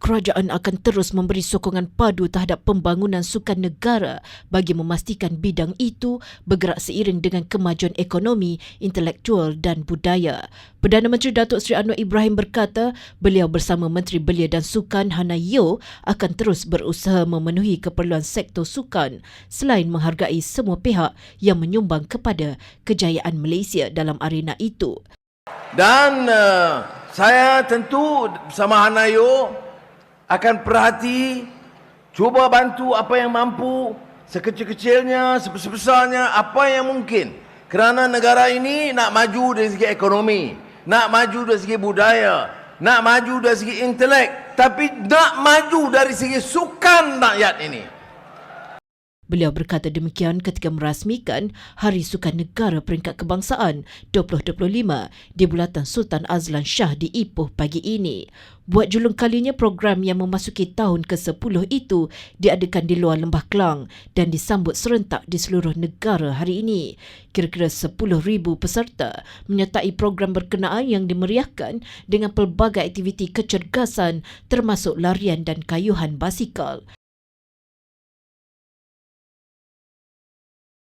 kerajaan akan terus memberi sokongan padu terhadap pembangunan sukan negara bagi memastikan bidang itu bergerak seiring dengan kemajuan ekonomi, intelektual dan budaya. Perdana Menteri Datuk Seri Anwar Ibrahim berkata, beliau bersama Menteri Belia dan Sukan Hana Yeo akan terus berusaha memenuhi keperluan sektor sukan selain menghargai semua pihak yang menyumbang kepada kejayaan Malaysia dalam arena itu. Dan uh, saya tentu bersama Hanayo akan perhati, cuba bantu apa yang mampu, sekecil-kecilnya, sebesar-besarnya, apa yang mungkin. Kerana negara ini nak maju dari segi ekonomi, nak maju dari segi budaya, nak maju dari segi intelek, tapi nak maju dari segi sukan rakyat ini. Beliau berkata demikian ketika merasmikan Hari Sukan Negara Peringkat Kebangsaan 2025 di Bulatan Sultan Azlan Shah di Ipoh pagi ini. Buat julung kalinya program yang memasuki tahun ke-10 itu diadakan di luar Lembah Kelang dan disambut serentak di seluruh negara hari ini. Kira-kira 10,000 peserta menyertai program berkenaan yang dimeriahkan dengan pelbagai aktiviti kecergasan termasuk larian dan kayuhan basikal.